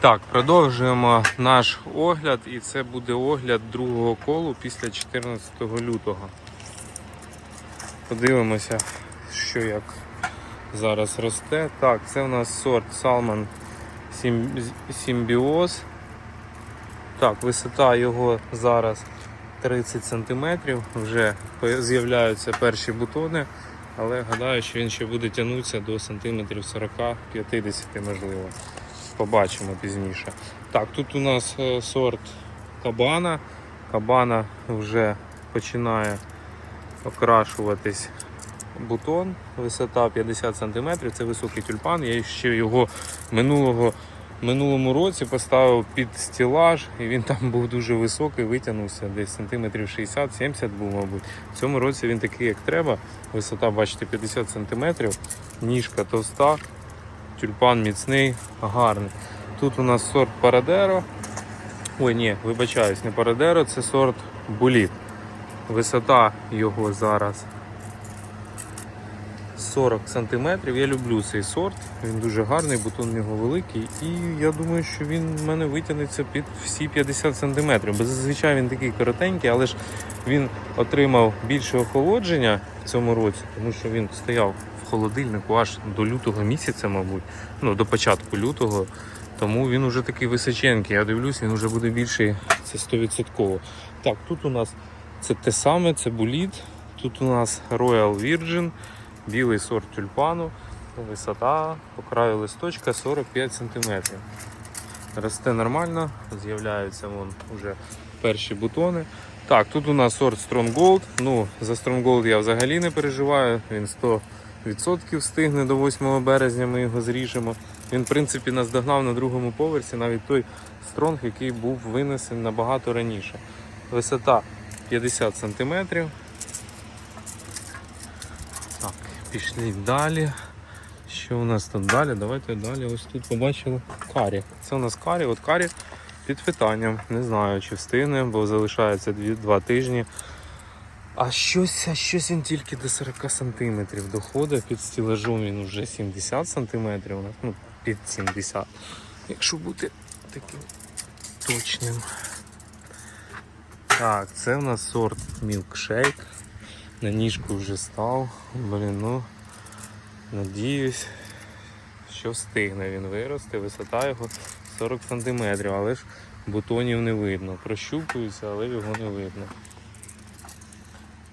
Так, продовжуємо наш огляд, і це буде огляд другого колу після 14 лютого. Подивимося, що як зараз росте. Так, це у нас сорт Salmon Symbios. Так, висота його зараз 30 см. Вже з'являються перші бутони, але гадаю, що він ще буде тягнутися до сантиметрів 40-50 можливо. Побачимо пізніше. Так, тут у нас е, сорт кабана. Кабана вже починає окрашуватись бутон, висота 50 см, це високий тюльпан. Я ще його минулого, минулому році поставив під стілаж, і він там був дуже високий, витягнувся десь сантиметрів 60-70 був, мабуть. В цьому році він такий, як треба. Висота, бачите, 50 см, ніжка товста, тюльпан міцний, гарний. Тут у нас сорт Парадеро. Ой, ні, вибачаюсь, не Парадеро, це сорт Буліт. Висота його зараз 40 см. Я люблю цей сорт, він дуже гарний, бутон в нього великий. І я думаю, що він в мене витягнеться під всі 50 см. Бо зазвичай він такий коротенький, але ж він отримав більше охолодження в цьому році, тому що він стояв в холодильнику аж до лютого місяця, мабуть, ну до початку лютого. Тому він уже такий височенький. Я дивлюсь, він вже буде більший, це 100%. Так, тут у нас це те саме, це буліт. Тут у нас Royal Virgin, білий сорт тюльпану, висота по краю листочка 45 см. Росте нормально, з'являються вон уже перші бутони. Так, тут у нас сорт Strong Gold. Ну, за Strong Gold я взагалі не переживаю. Він 100% встигне до 8 березня, ми його зріжемо. Він, в принципі, нас догнав на другому поверсі, навіть той стронг, який був винесений набагато раніше. Висота 50 см. Пішли далі. Що у нас тут далі? Давайте далі. Ось тут побачили карі. Це у нас карі. От карі під питанням. Не знаю, чи встигне, бо залишається 2 тижні. А щось, а щось він тільки до 40 см доходить. Під стілажом він вже 70 см. Ну, під 70. Якщо бути таким точним. Так, це в нас сорт Milkshake. На ніжку вже став. Блін, ну надіюсь, що встигне він вирости. Висота його 40 см, але ж бутонів не видно. Прощупуються, але його не видно.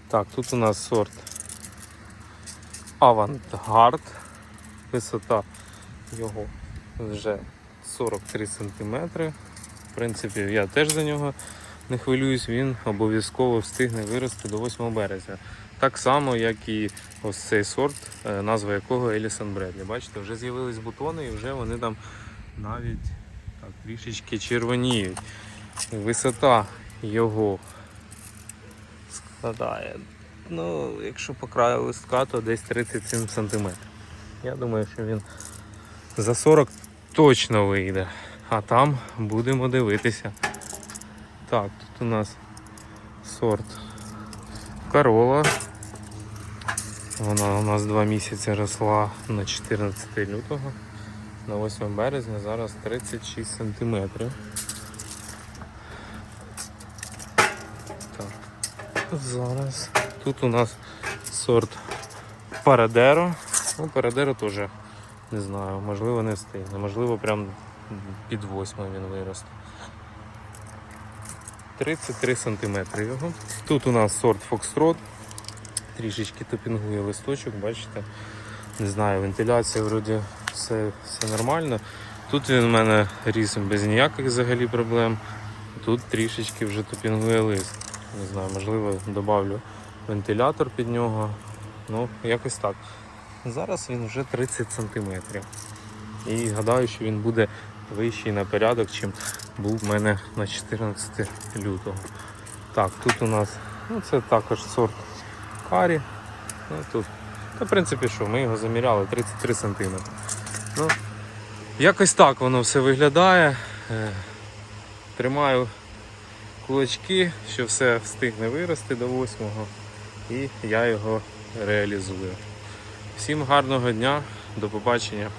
Так, тут у нас сорт Avantgarde. Висота його вже 43 см. В принципі, я теж за нього не хвилююсь, він обов'язково встигне вирости до 8 березня. Так само, як і ось цей сорт, е, назва якого Елісон Бредлі. Бачите, вже з'явились бутони і вже вони там навіть так, трішечки червоніють. Висота його складає. Ну, якщо по краю листка, то десь 37 см. Я думаю, що він за 40 точно вийде. А там будемо дивитися. Так, тут у нас сорт Корола. Вона у нас два місяці росла на 14 лютого. На 8 березня зараз 36 сантиметрів. Так, зараз. Тут у нас сорт Парадеро. Ну, Парадеро теж не знаю, можливо не встигне, можливо прям під 8 він виросте. 33 см його. Тут у нас сорт Foxtrot. Трішечки топінгує листочок, бачите. Не знаю, вентиляція вроді все, все нормально. Тут він у мене ріс без ніяких взагалі проблем. Тут трішечки вже топінгує лист. Не знаю, можливо, додавлю вентилятор під нього. Ну, якось так. Зараз він вже 30 см. І гадаю, що він буде вищий на порядок, чим був в мене на 14 лютого. Так, тут у нас ну, це також сорт карі. Ну, тут, та, в принципі, що, ми його заміряли 33 см. Ну, якось так воно все виглядає. Е, Тримаю кулачки, що все встигне вирости до 8-го і я його реалізую. Всім гарного дня, до побачення.